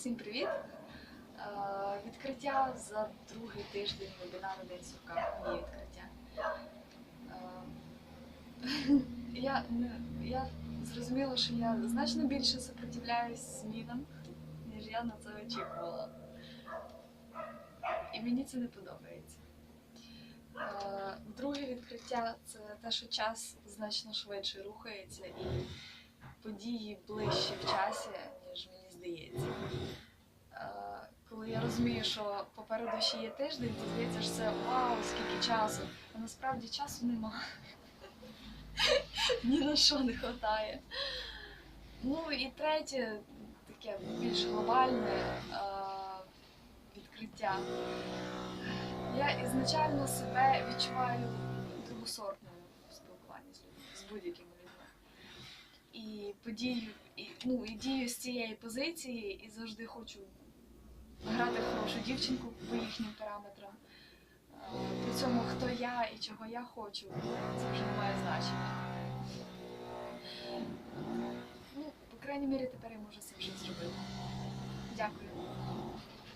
Всім привіт! Е, Відкриття за другий тиждень вебінару День сурка. Моє відкриття. Е, Я, я зрозуміла, що я значно більше сопротивляюсь змінам, ніж я на це очікувала. І мені це не подобається. Е, Друге відкриття це те, що час значно швидше рухається і події ближче в часі, розумію, що попереду ще є тиждень, то здається, що це вау, скільки часу. А насправді часу немає. Ні на що не вистачає. Ну і третє, таке більш глобальне відкриття. Я ізначально себе відчуваю другосортною в спілкуванні з людьми, з будь-якими людьми. І подію, і, ну, і дію з цієї позиції, і завжди хочу грати хорошу дівчинку по їхнім параметрам. Е, При цьому хто я і чого я хочу, це вже не має значення. Ну, по крайній мірі, тепер я можу це вже зробити. Дякую.